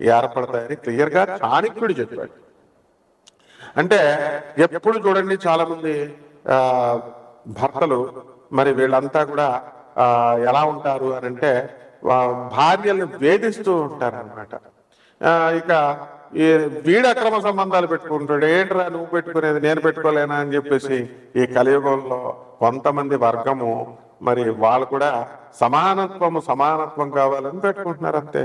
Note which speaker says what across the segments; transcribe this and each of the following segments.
Speaker 1: ఏర్పడతాయని క్లియర్గా చాణక్యుడు చెప్పాడు. అంటే ఎప్పుడు చూడండి చాలా మంది ఆ, భర్తలు మరి వీళ్ళంతా కూడా ఆ, ఎలా ఉంటారు అని అంటే భార్యల్ని వేధిస్తూ ఉంటారు అనమాట ఇక ఈ వీడు అక్రమ సంబంధాలు పెట్టుకుంటాడు. ఏంట్రా నువ్వు పెట్టుకునేది నేను పెట్టుకోలేనా అని చెప్పేసి ఈ కలియుగంలో కొంతమంది వర్గము మరి వాళ్ళు కూడా సమానత్వము సమానత్వం కావాలని పెట్టుకుంటున్నారు అంతే.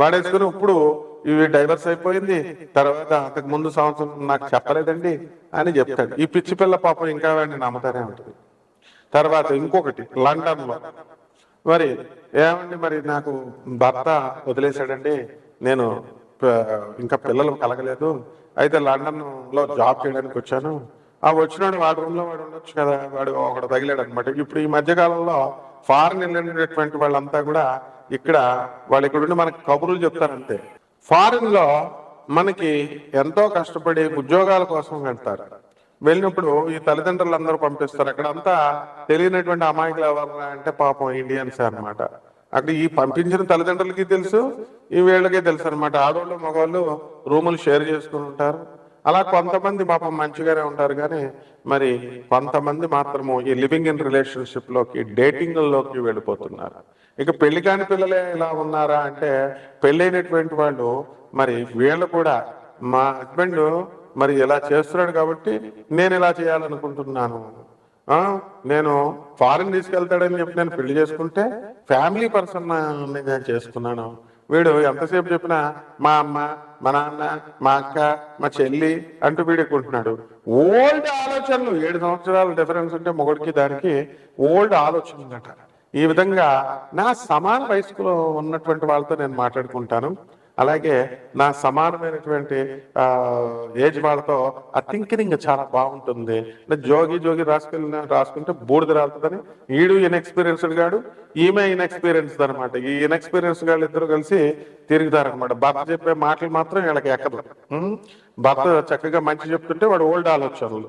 Speaker 1: వాడేసుకుని ఇప్పుడు ఇవి డైవర్స్ అయిపోయింది. తర్వాత అంతకు ముందు సంవత్సరం నాకు చెప్పలేదండి అని చెప్తాడు. ఈ పిచ్చి పిల్ల పాపం ఇంకా వాడిని నమ్ముతానే ఉంటుంది. తర్వాత ఇంకొకటి లండన్లో మరి ఏమండి మరి నాకు భర్త వదిలేశాడండి. నేను ఇంకా పిల్లలు కలగలేదు. అయితే లండన్లో జాబ్ చేయడానికి వచ్చాను. ఆ వచ్చినాడు వాడి రూమ్లో వాడు ఉండొచ్చు కదా. వాడు ఒకడు తగిలాడు అనమాట ఇప్పుడు ఈ మధ్యకాలంలో ఫారెన్ వెళ్ళినటువంటి వాళ్ళంతా కూడా ఇక్కడ వాళ్ళు ఇక్కడ ఉండి మనకి కబుర్లు చెప్తారంతే. ఫారెన్లో మనకి ఎంతో కష్టపడి ఉద్యోగాల కోసం వెళ్తారు. వెళ్ళినప్పుడు ఈ తల్లిదండ్రులు అందరూ పంపిస్తారు. అక్కడ అంతా తెలియనటువంటి అమాయకులు ఎవరు అంటే పాపం ఇండియన్స్ అన్నమాట. అక్కడ ఈ పంపించిన తల్లిదండ్రులకి తెలుసు ఈ వీళ్ళకి తెలుసు అనమాట ఆడవాళ్ళు మగవాళ్ళు రూములు షేర్ చేసుకుని ఉంటారు. అలా కొంతమంది పాపం మంచిగానే ఉంటారు కానీ మరి కొంతమంది మాత్రము ఈ లివింగ్ ఇన్ రిలేషన్షిప్లోకి డేటింగ్లోకి వెళ్ళిపోతున్నారు. ఇక పెళ్ళి కాని పిల్లలే ఇలా ఉన్నారా అంటే పెళ్ళైనటువంటి వాళ్ళు మరి వీళ్ళు కూడా మా హస్బెండ్ మరి ఇలా చేస్తున్నాడు కాబట్టి నేను ఇలా చేయాలనుకుంటున్నాను. నేను ఫారెన్ తీసుకెళ్తాడని చెప్పి నేను పెళ్ళి చేసుకుంటే ఫ్యామిలీ పర్సన్ నేను చేసుకున్నాను వీడు ఎంతసేపు చెప్పినా మా అమ్మ మా నాన్న మా అక్క మా చెల్లి అంటూ వీడుకుంటున్నాడు ఓల్డ్ ఆలోచనలు ఏడు సంవత్సరాల డిఫరెన్స్ ఉంటే మొగుడికి దానికి ఓల్డ్ ఆలోచనలు అంటారు ఈ విధంగా నా సమాన వయస్కులో ఉన్నటువంటి వాళ్ళతో నేను మాట్లాడుకుంటాను. అలాగే నా సమానమైనటువంటి ఆ, ఏజ్ వాళ్ళతో ఆ థింకింగ్ చాలా బాగుంటుంది. జోగి జోగి రాసుకెళ్ళిన రాసుకుంటే బూడిద రాలుతుందని ఈడు ఇన్ఎక్స్పీరియన్స్డ్ గాడు ఈమె ఇన్ఎక్స్పీరియన్స్డ్ అనమాట. ఈ ఇన్ఎక్స్పీరియన్స్ గాళ్ళు ఇద్దరు కలిసి తిరుగుతారనమాట. భర్త చెప్పే మాటలు మాత్రం వీళ్ళకి ఎక్కదు. భర్త చక్కగా మంచి చెప్తుంటే వాడు ఓల్డ్ ఆలోచనలు.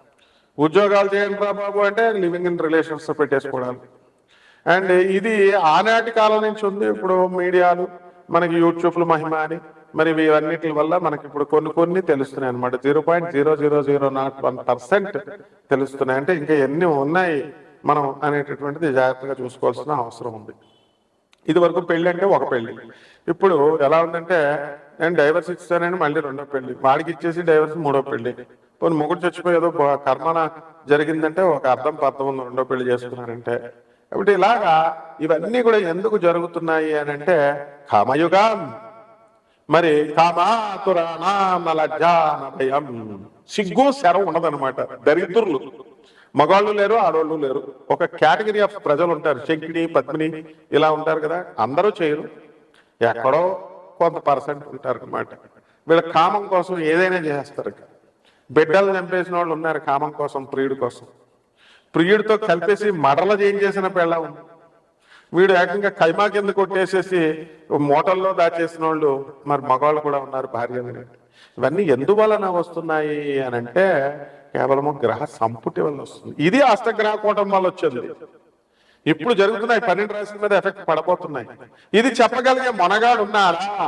Speaker 1: ఉద్యోగాలు చేయండి రా బాబు అంటే లివింగ్ ఇన్ రిలేషన్స్ పెట్టేసుకోవడానికి అండ్ ఇది ఆనాటి కాలం నుంచి ఉంది ఇప్పుడు మీడియాలు మనకి యూట్యూబ్లు మహిమ అని. మరి ఇవన్నిటి వల్ల మనకి ఇప్పుడు కొన్ని కొన్ని తెలుస్తున్నాయి అనమాట zero point zero zero zero not one percent తెలుస్తున్నాయి. అంటే ఇంకా ఎన్ని ఉన్నాయి మనం అనేటటువంటిది జాగ్రత్తగా చూసుకోవాల్సిన అవసరం ఉంది. ఇది వరకు పెళ్ళి అంటే ఒక పెళ్ళి ఇప్పుడు ఎలా ఉందంటే నేను డైవర్స్ ఇస్తానని మళ్ళీ రెండో పెళ్ళి వాడికి ఇచ్చేసి డైవర్స్ మూడో పెళ్ళి పోనీ మొగుడు చచ్చిపోయి ఏదో కర్మన జరిగిందంటే ఒక అర్థం పర్థం ఉంది రెండో పెళ్ళి చేసుకున్నారంటే. కాబట్టి ఇలాగా ఇవన్నీ కూడా ఎందుకు జరుగుతున్నాయి అని అంటే కామయుగం. మరి కామాతురాణ సిగ్గు శరం ఉండదన్నమాట. దరిద్రులు. మగాళ్ళు లేరు ఆడవాళ్ళు లేరు. ఒక కేటగిరీ ఆఫ్ ప్రజలు ఉంటారు. శంకిని పద్మిని ఇలా ఉంటారు కదా. అందరూ చేయరు. ఎక్కడో కొంత పర్సెంట్ ఉంటారు అనమాట వీళ్ళ కామం కోసం ఏదైనా చేస్తారు బిడ్డలు చంపేసిన వాళ్ళు ఉన్నారు కామం కోసం ప్రియుడి కోసం. ప్రియుడితో కలిపేసి మడల చేయించేసిన ఉంది వీడు ఏకంగా కైమా కింద కొట్టేసేసి మోటల్లో దాచేసిన వాళ్ళు మరి మగవాళ్ళు కూడా ఉన్నారు భార్య ఇవన్నీ ఎందువలన వస్తున్నాయి అని అంటే కేవలము గ్రహ సంపుటి వల్ల వస్తుంది. ఇది అష్టగ్రహ కూటం వల్ల వచ్చింది. ఇప్పుడు జరుగుతున్నాయి పన్నెండు రాశుల మీద ఎఫెక్ట్ పడబోతున్నాయి. ఇది చెప్పగలిగే మొనగాడు ఉన్నారా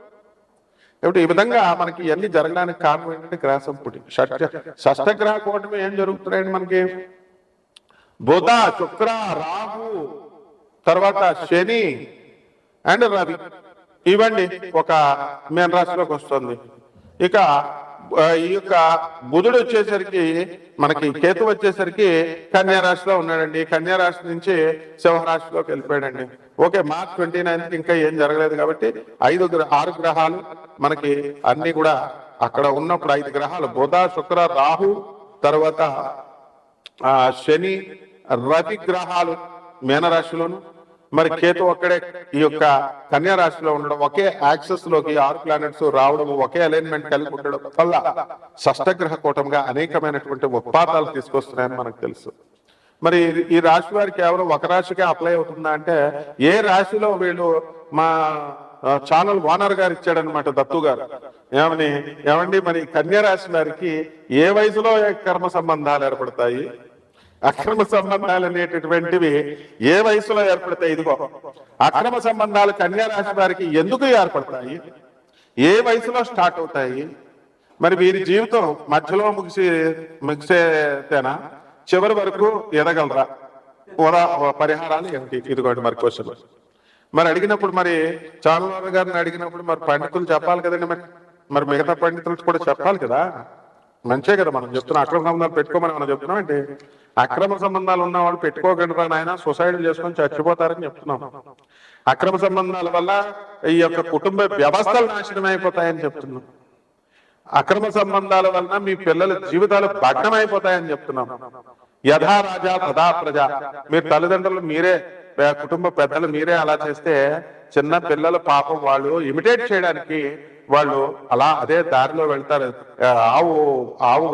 Speaker 1: కాబట్టి ఈ విధంగా మనకి ఇవన్నీ జరగడానికి కారణం ఏంటంటే గ్రాసం పుట్టి షష్ట షష్టగ్రహ కూటమి ఏం జరుగుతున్నాయండి మనకి? బుధ శుక్ర రాహు తర్వాత శని అండ్ రవి. ఇవ్వండి ఒక మీన రాశిలోకి వస్తుంది. ఇక ఈ యొక్క బుధుడు వచ్చేసరికి మనకి కేతు వచ్చేసరికి కన్యా రాశిలో ఉన్నాడండి. కన్యా రాశి నుంచి సింహరాశిలోకి వెళ్ళిపోయాడండి. ఓకే మార్చ్ ట్వంటీ నైన్త్ ఇంకా ఏం జరగలేదు కాబట్టి ఐదు గ్రహ ఆరు గ్రహాలు మనకి అన్ని కూడా అక్కడ ఉన్నప్పుడు ఐదు గ్రహాలు. బుధ శుక్ర రాహు తర్వాత ఆ శని రవి గ్రహాలు మేనరాశిలోను మరి కేతు ఒక్కడే ఈ యొక్క కన్యా రాశిలో ఉండడం ఒకే యాక్సెస్లోకి ఆరు ప్లానెట్స్ రావడం ఒకే అలైన్మెంట్ కలిగి ఉండడం వల్ల షష్టగ్రహ కూటంగా అనేకమైనటువంటి ఉత్పాదాలు తీసుకొస్తున్నాయని మనకు తెలుసు. మరి ఈ రాశి వారు కేవలం ఒక రాశికే అప్లై అవుతుందా అంటే ఏ రాశిలో వీళ్ళు మా ఛానల్ ఓనర్ గారు ఇచ్చాడనమాట దత్తు గారు. ఏమని ఏమండి మరి కన్యా రాశి వారికి ఏ వయసులో కర్మ సంబంధాలు ఏర్పడతాయి? అక్రమ సంబంధాలు అనేటటువంటివి ఏ వయసులో ఏర్పడతాయి? ఇదిగో అక్రమ సంబంధాలు కన్యా రాశి వారికి ఎందుకు ఏర్పడతాయి? ఏ వయసులో స్టార్ట్ అవుతాయి? మరి వీరి జీవితం మధ్యలో ముగిసి ముగిసేతేనా? చివరి వరకు ఎదగలరా? పరిహారాలు ఏమిటి ఇదిగోండి మరి క్వశ్చన్ మరి అడిగినప్పుడు మరి చాలవారు గారిని అడిగినప్పుడు మరి పండితులు చెప్పాలి కదండి మరి. మరి మిగతా పండితులు కూడా చెప్పాలి కదా. మంచే కదా మనం చెప్తున్నాం అక్రమ సంబంధాలు పెట్టుకోమని మనం చెప్తున్నాం అంటే అక్రమ సంబంధాలు ఉన్న వాళ్ళు పెట్టుకోకుండా నాయన? సొసైడ్ చేసుకొని చచ్చిపోతారని చెప్తున్నాం. అక్రమ సంబంధాల వల్ల ఈ యొక్క కుటుంబ వ్యవస్థలు నాశనం అయిపోతాయని చెప్తున్నాం. అక్రమ సంబంధాల వలన మీ పిల్లల జీవితాలు భగ్నం అయిపోతాయని చెప్తున్నాం. యథా రాజా తథా ప్రజ. మీరు తల్లిదండ్రులు మీరే. కుటుంబ పెద్దలు మీరే అలా చేస్తే చిన్న పిల్లల పాపం వాళ్ళు ఇమిటేట్ చేయడానికి వాళ్ళు అలా అదే దారిలో వెళ్తారు. ఆవు ఆవు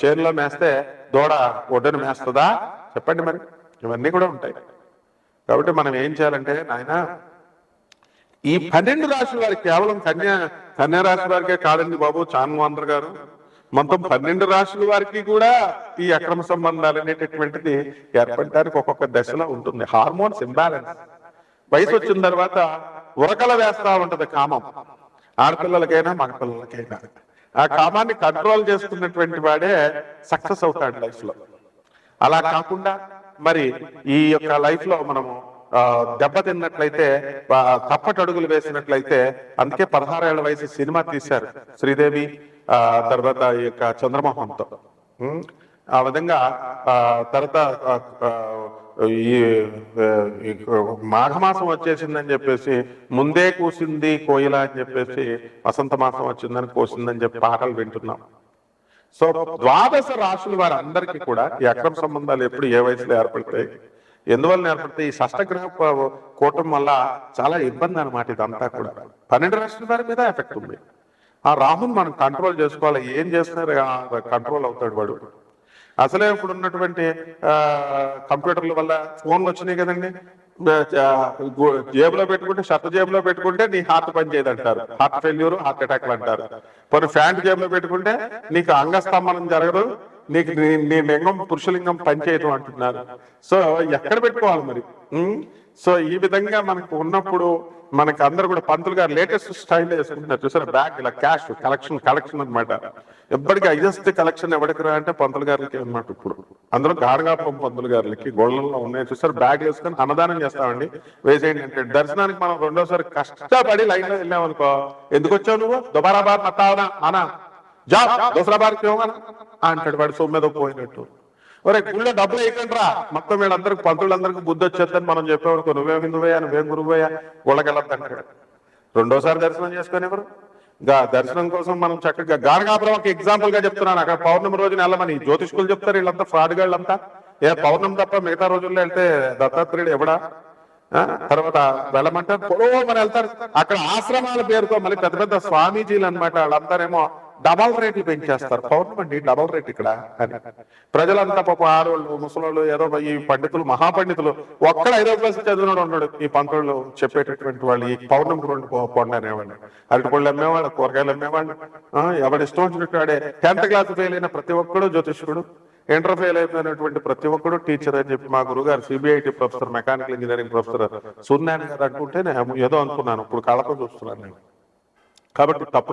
Speaker 1: చేనులో మేస్తే దూడ ఒడ్డును మేస్తుందా? చెప్పండి మరి. ఇవన్నీ కూడా ఉంటాయి. కాబట్టి మనం ఏం చేయాలంటే నాయనా ఈ పన్నెండు రాశుల వారికి కేవలం కన్యా కన్యా రాశి వారికే కాదండి బాబు చాన్వాంధ్ర గారు. మొత్తం పన్నెండు రాశుల వారికి కూడా ఈ అక్రమ సంబంధాలు అనేటటువంటిది ఏర్పడటానికి ఒక్కొక్క దశలో ఉంటుంది. Hormones imbalance. వయసు వచ్చిన తర్వాత ఉరకల వేస్తా ఉంటది కామం. ఆడపిల్లలకైనా మగపిల్లలకైనా. ఆ కామాన్ని కంట్రోల్ చేసుకున్నటువంటి వాడే సక్సెస్ అవుతాడు లైఫ్లో అలా కాకుండా మరి ఈ యొక్క లైఫ్లో మనము దెబ్బతిన్నట్లయితే తప్పటడుగులు వేసినట్లయితే అందుకే పదహారేళ్ళ వయసు సినిమా తీశారు శ్రీదేవి. తర్వాత ఈ యొక్క చంద్రమోహన్తో. ఆ విధంగా ఆ తర్వాత ఈ మాఘమాసం వచ్చేసిందని చెప్పేసి ముందే కూసింది కోయిల అని చెప్పేసి వసంత మాసం వచ్చిందని కోసిందని చెప్పి పాటలు వింటున్నాం. సో ద్వాదశ రాశుల వారందరికీ కూడా ఈ అక్రమ సంబంధాలు ఎప్పుడు ఏ వయసులో ఏర్పడతాయి? ఎందువల్ల ఏర్పడతాయి? ఈ షష్టగ్రహ కూటం వల్ల చాలా ఇబ్బంది అనమాట ఇదంతా కూడా. పన్నెండు రాష్ట్రాల వారి మీద ఎఫెక్ట్ ఉంది. ఆ రాహుల్ మనం కంట్రోల్ చేసుకోవాలి. ఏం చేస్తున్నారు కంట్రోల్ అవుతాడు వాడు. అసలే ఇప్పుడు ఉన్నటువంటి కంప్యూటర్ల వల్ల ఫోన్లు వచ్చినాయి కదండి. జేబులో పెట్టుకుంటే షర్ట్ జేబులో పెట్టుకుంటే నీ హార్ట్ పని చేయదు అంటారు హార్ట్ ఫెయిల్యూర్ హార్ట్ అటాక్లు అంటారు. కొన్ని ప్యాంట్ జేబులో పెట్టుకుంటే నీకు అంగస్తంభనం జరగదు. నీకు నీ- నీ లింగం పురుషలింగం పనిచేయటం అంటున్నారు. సో ఎక్కడ పెట్టుకోవాలి మరి? సో ఈ విధంగా మనకు ఉన్నప్పుడు మనకి అందరు కూడా పంతులు గారు లేటెస్ట్ స్టైల్ వేసుకుంటున్నారు. చూసారా? బ్యాగ్ ఇలా క్యాష్ కలెక్షన్ కలెక్షన్ అన్నమాట. ఎప్పటికీ హైయెస్ట్ కలెక్షన్ ఎవరికి రా అంటే పంతులు గారికి అన్నమాట ఇప్పుడు. అందులో గాడగాపురం పంతులు గారికి గోళ్ళల్లో ఉన్నాయి. చూసారు? బ్యాగ్ వేసుకొని అన్నదానం చేస్తామండి. వేసేయండి అంటే దర్శనానికి మనం రెండోసారి కష్టపడి లైన్లో వెళ్ళాం అనుకో ఎందుకు వచ్చావు నువ్వు? దుబారా బార్ మతావనా అనా? జా దసరా బార్ అంటాడు వాడు సొమ్మెదో పోయినట్టు ఒరే గుళ్ళో డబ్బులు వేయకండి మొత్తం వీళ్ళందరికి పంతులందరికి బుద్ధి వచ్చేద్దని మనం చెప్పేవాడు నువ్వే హిందువయ్యా నువ్వేం గురువయ్యా గుళ్ళకెళ్ళొద్దంటాడు రెండోసారి దర్శనం చేసుకొని ఎవరు గా దర్శనం కోసం మనం చక్కగా గానగాపురం ఒక ఎగ్జాంపుల్గా చెప్తున్నాను అక్కడ పౌర్ణమి రోజున వెళ్ళమని జ్యోతిష్కులు చెప్తారు వీళ్ళంతా ఫ్రాడ్ గాళ్ళంతా ఏ పౌర్ణమి తప్ప మిగతా రోజుల్లో వెళ్తే దత్తాత్రేయుడు ఎవడా తర్వాత వెళ్ళమంటారు మరి వెళ్తారు అక్కడ ఆశ్రమాల పేరుతో మళ్ళీ పెద్ద పెద్ద స్వామీజీలు అనమాట వాళ్ళందరేమో డబల్ రేట్లు పెంచేస్తారు. పౌర్ణమండి డబల్ రేట్ ఇక్కడ అని. ప్రజలంతా పాపం ఆడవాళ్ళు ముసలోళ్ళు ఏదో ఈ పండితులు మహాపండితులు ఒక్కడ ఐదో క్లాస్ చదివినాడు ఉన్నాడు. ఈ పంతులు చెప్పేటటువంటి వాళ్ళు ఈ పౌర్ణమికి రెండు పండు పొండి అనేవాళ్ళు అరటిపళ్ళు అమ్మేవాళ్ళు కూరగాయలు అమ్మేవాళ్ళు. ఎవడి ఇష్టం వచ్చినట్టు టెన్త్ క్లాస్ ఫెయిల్ అయిన ప్రతి ఒక్కడు జ్యోతిష్కుడు. ఇంటర్ ఫెయిల్ అయిపోయినటువంటి ప్రతి ఒక్కడు టీచర్ అని చెప్పి మా గురుగారు CBIT professor mechanical engineering professor Suryanarayana garu అంటుంటే నేను ఏదో అనుకున్నాను. ఇప్పుడు కళతో చూస్తున్నాను నేను. కాబట్టి తప్పు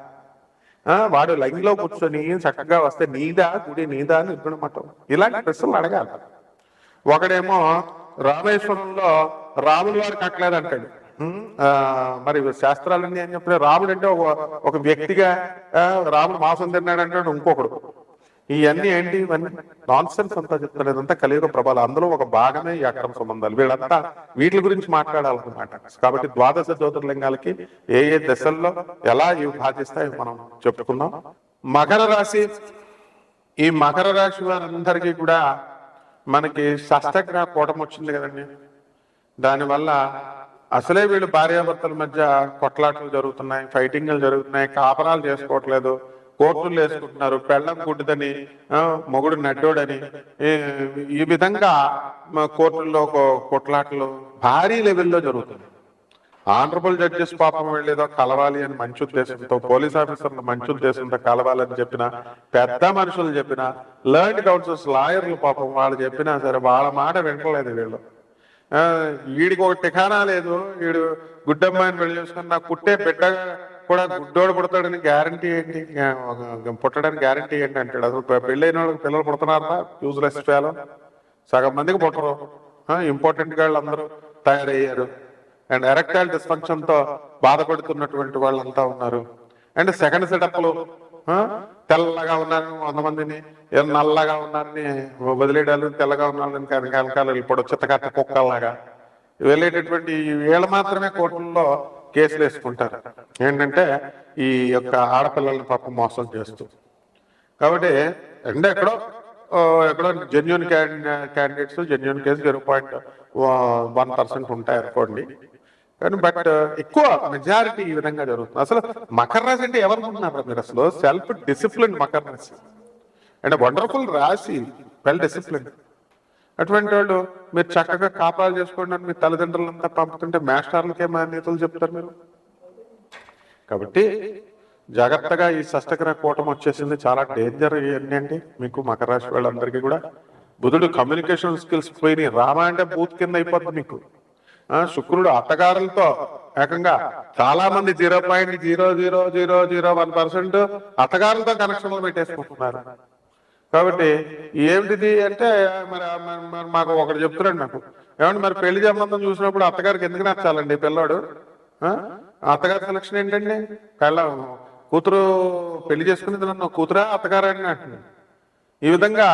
Speaker 1: వాడు లైన్లో కూర్చొని చక్కగా వస్తే నీదా గుడి నీదా అని ఇద్దరు ఇలాంటి ప్రశ్నలు అడగాలి. ఒకడేమో రామేశ్వరంలో రాముడు వారు కట్టలేదు అంటాడు. మరి శాస్త్రాలన్నీ అని చెప్పిన రాముడు అంటే ఒక వ్యక్తిగా రాముడు మాసం తిన్నాడు అంటాడు ఇంకొకడు. ఇవన్నీ ఏంటి? ఇవన్నీ నాన్ సెన్స్ అంతా చెప్తారు ఇదంతా కలియుగ ప్రభాలు అందులో ఒక భాగమే ఈ అక్రమ సంబంధాలు. వీళ్ళంతా వీటి గురించి మాట్లాడాలన్నమాట. కాబట్టి ద్వాదశ జ్యోతిర్లింగాలకి ఏ ఏ దశల్లో ఎలా ఇవి బాధిస్తాయో మనం చెప్పుకుందాం. మకర రాశి ఈ మకర రాశి వారందరికీ కూడా మనకి షష్టగ్రహ కూటం వచ్చింది కదండి. దానివల్ల అసలే వీళ్ళు భార్యాభర్తల మధ్య కొట్లాటలు జరుగుతున్నాయి ఫైటింగ్లు జరుగుతున్నాయి కాపరాలు చేసుకోవట్లేదు. కోర్టులు వేసుకుంటున్నారు పెళ్ళం గుడ్డదని మొగుడు నడ్డోడని. ఈ- ఈ విధంగా కోర్టుల్లో కొ- భారీ లెవెల్లో జరుగుతుంది ఆనరబుల్ జడ్జెస్ పాపం వెళ్ళేదో కలవాలి అని మంచి ఉద్దేశంతో పోలీస్ ఆఫీసర్లు మంచి ఉద్దేశంతో కలవాలని చెప్పిన పెద్ద మనుషులు చెప్పిన లర్న్ కౌన్సిల్స్ లాయర్లు పాపం వాళ్ళు చెప్పినా సరే వాళ్ళ మాట వింటలేదు వీళ్ళు. ఆ, వీడికి ఒక టికానా లేదు వీడు గుడ్డమ్మాయిని పెళ్ళి చూసుకుని నాకు పుట్టే బిడ్డ కూడా గుడ్డోడు పుడతాడని గ్యారంటీ ఏంటి? పుట్టడానికి గ్యారంటీ ఏంటి అంటాడు. అసలు పెళ్ళైన వాళ్ళకి పిల్లలు పుడుతున్నారా యూజ్లెస్ ఫేలో సగం మందికి పుట్టరు. ఇంపార్టెంట్ వాళ్ళు అందరూ తయారయ్యారు. అండ్ ఎరక్టైల్ డిస్ఫంక్షన్తో బాధపడుతున్నటువంటి వాళ్ళంతా ఉన్నారు. అండ్ సెకండ్ సెటప్లు తెల్లగా ఉన్నారని వంద మందిని నల్లగా ఉన్నారని వదిలేయడాలు తెల్లగా ఉన్నారని వెనకాల వెళ్ళిపోవడం చిత్తకట్ట కుక్కల్లాగా. వెళ్ళేటటువంటి వీళ్ళు మాత్రమే కోర్టుల్లో కేసులు వేసుకుంటారు. ఏంటంటే ఈ యొక్క ఆడపిల్లల్ని పాపం మోసం చేస్తూ. కాబట్టి అంటే ఎక్కడో ఎక్కడో genuine candidates genuine case zero point one percent ఉంటాయి అనుకోండి. కానీ బట్ ఎక్కువ మెజారిటీ ఈ విధంగా జరుగుతుంది. అసలు మకర రాశి అంటే ఎవరుకుంటున్నారు మీరు అసలు? సెల్ఫ్ డిసిప్లిన్ మకర రాశి. అండ్ వండర్ఫుల్ రాశి. వెల్ డిసిప్లిన్ అటువంటి వాళ్ళు మీరు చక్కగా కాపాలు చేసుకోండి మీ తల్లిదండ్రులంతా పంపుతుంటే మాస్టర్లకే మాన్యతలు చెప్తారు మీరు. కాబట్టి జాగ్రత్తగా ఈ షష్టగ్రహ కూటం వచ్చేసింది. చాలా డేంజర్ ఏంటంటే మీకు మకర రాశి వాళ్ళందరికీ కూడా బుధుడు కమ్యూనికేషన్ స్కిల్స్ పోయినాయి. రామ అంటే బూత్ కింద అయిపోతుంది మీకు. ఆ, శుక్రుడు అత్తగారులతో ఏకంగా చాలా మంది zero point zero zero zero zero one percent అత్తగారులతో కనెక్షన్లు పెట్టేసుకుంటున్నారు. కాబట్టి ఏమిటిది అంటే మరి మరి- మాకు ఒకటి చెప్తున్నాడు నాకు. ఏమంటే మరి పెళ్ళి సంబంధం చూసినప్పుడు అత్తగారికి ఎందుకు నచ్చాలండి పిల్లవాడు అత్తగారి సెలక్షన్ ఏంటండి? పెళ్ళ కూతురు పెళ్ళి చేసుకునేది నన్ను కూతురా అత్తగారని అని ఈ విధంగా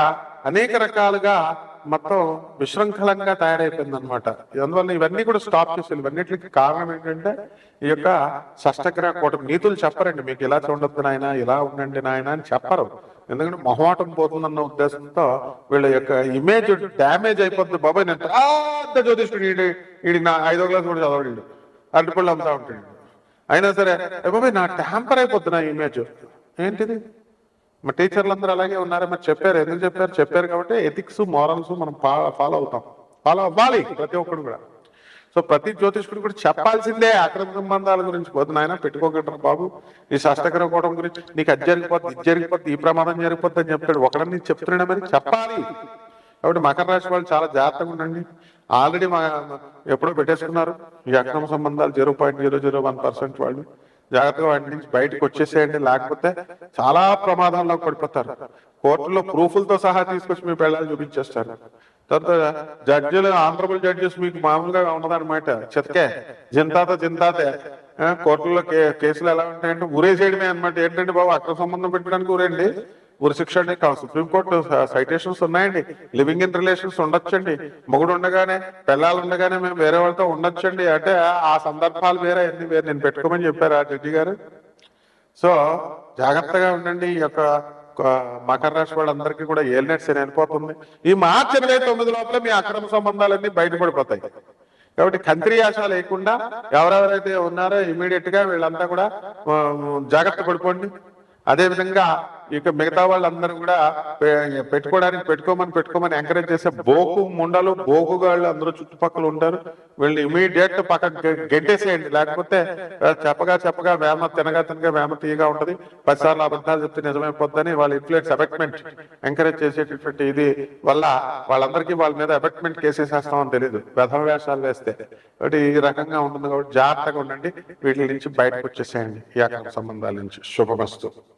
Speaker 1: అనేక రకాలుగా మొత్తం విశృంఖలంగా తయారైపోయింది అనమాట అందువల్ల ఇవన్నీ కూడా స్టాప్ చేసి ఇవన్నిటికి కారణం ఏంటంటే ఈ యొక్క షష్టగ్రహ కూటమి. నీతులు చెప్పరండి మీకు ఇలా చూడొద్దు నాయన ఇలా ఉండండి నాయన అని చెప్పరు. ఎందుకంటే మొహమాటం పోతుందన్న ఉద్దేశంతో వీళ్ళ యొక్క ఇమేజ్ డ్యామేజ్ అయిపోతుంది. బాబాయ్ నేను పెద్ద జ్యోతిష్కుడు ఈడి ఈడి నా ఐదో క్లాస్ కూడా చదవడు. అరటిపళ్ళు అమ్ముతా ఉంటాడు. అయినా సరే బాబాయ్ నా ట్యాంపర్ అయిపోతుంది నా ఇమేజ్ ఏంటిది? మా టీచర్లు అందరూ అలాగే ఉన్నారా మరి చెప్పారు ఎందుకు చెప్పారు? చెప్పారు కాబట్టి ఎథిక్స్ మారల్స్ మనం ఫాలో అవుతాం. ఫాలో అవ్వాలి ప్రతి ఒక్కరు కూడా. సో ప్రతి జ్యోతిష్కుడు కూడా చెప్పాల్సిందే అక్రమ సంబంధాల గురించి. పోదు నాయన పెట్టుకోగలరా బాబు? ఈ షష్టగ్రహ గురించి నీకు అది జరిగిపోద్ది ఇది జరిగిపోద్ది ఈ ప్రమాదం జరిగిపోద్ది అని చెప్తాడు ఒకడని నీకు మరి చెప్పాలి. కాబట్టి మకర రాశి వాళ్ళు చాలా జాగ్రత్తగా ఉండండి. ఆల్రెడీ మా ఎప్పుడో పెట్టేసుకున్నారు. ఈ అక్రమ సంబంధాలు zero point zero zero one percent వాళ్ళు. జాగ్రత్తగా వాటి నుంచి బయటకు వచ్చేసేయండి. లేకపోతే చాలా ప్రమాదంలో పడిపోతారు. కోర్టులో ప్రూఫ్లతో సహా తీసుకొచ్చి మీ పిల్లలు చూపించేస్తారు. తర్వాత జడ్జిలు ఆనరబుల్ జడ్జెస్ మీకు మామూలుగా ఉండదన్నమాట చెత్తకే జింతాత జింతాతే. కోర్టులో కేసులు ఎలా ఉంటాయంటే ఊరేసేయడమే అన్నమాట. ఏంటంటే బాబు అక్రమ సంబంధం పెట్టడానికి ఊరేండి? ఉరిశిక్ష సుప్రీంకోర్టు సైటేషన్స్ ఉన్నాయండి. లివింగ్ ఇన్ రిలేషన్స్ ఉండొచ్చండి. మొగుడు ఉండగానే పిల్లలు ఉండగానే మేము వేరే వాళ్ళతో ఉండొచ్చండి. అంటే ఆ సందర్భాలు వేరే అన్ని వేరే నేను పెట్టుకోమని చెప్పారు ఆ జడ్జి గారు? సో జాగ్రత్తగా ఉండండి. ఈ యొక్క మకర రాశి వాళ్ళందరికీ కూడా ఏలినట్స్ శని వెళ్ళిపోతుంది. ఈ మార్చి ఇరవై తొమ్మిది లోపల మీ అక్రమ సంబంధాలన్నీ బయటపడిపోతాయి. కాబట్టి కంత్రియాశ లేకుండా ఎవరెవరైతే ఉన్నారో ఇమీడియట్గా వీళ్ళంతా కూడా జాగ్రత్త పడిపోండి. అదే విధంగా ఇక మిగతా వాళ్ళందరూ కూడా పెట్టుకోవడానికి పెట్టుకోమని పెట్టుకోమని ఎంకరేజ్ చేసే బోకు ముండలు బోకుగాళ్ళు అందరూ చుట్టుపక్కల ఉంటారు. వీళ్ళు ఇమీడియట్ పక్కన గె- గెంటేసేయండి. లేకపోతే చెప్పగా చెప్పగా వేమ తినగా తినగా వేమ తీయగా ఉంటుంది. పదిసార్లు అబద్ధాలు చెప్తే నిజమైపోద్దని వాళ్ళ ఇన్ఫ్లుయెన్స్ అబెక్ట్మెంట్ ఎంకరేజ్ చేసేటటువంటి ఇది వల్ల వాళ్ళందరికీ వాళ్ళ మీద అబెక్ట్మెంట్ కేసేసేస్తామని తెలియదు వ్యధ వేషాలు వేస్తే. కాబట్టి ఈ రకంగా ఉంటుంది కాబట్టి జాగ్రత్తగా ఉండండి. వీటి నుంచి బయటకు వచ్చేసేయండి. ఈ సంబంధాల నుంచి. శుభమస్తు.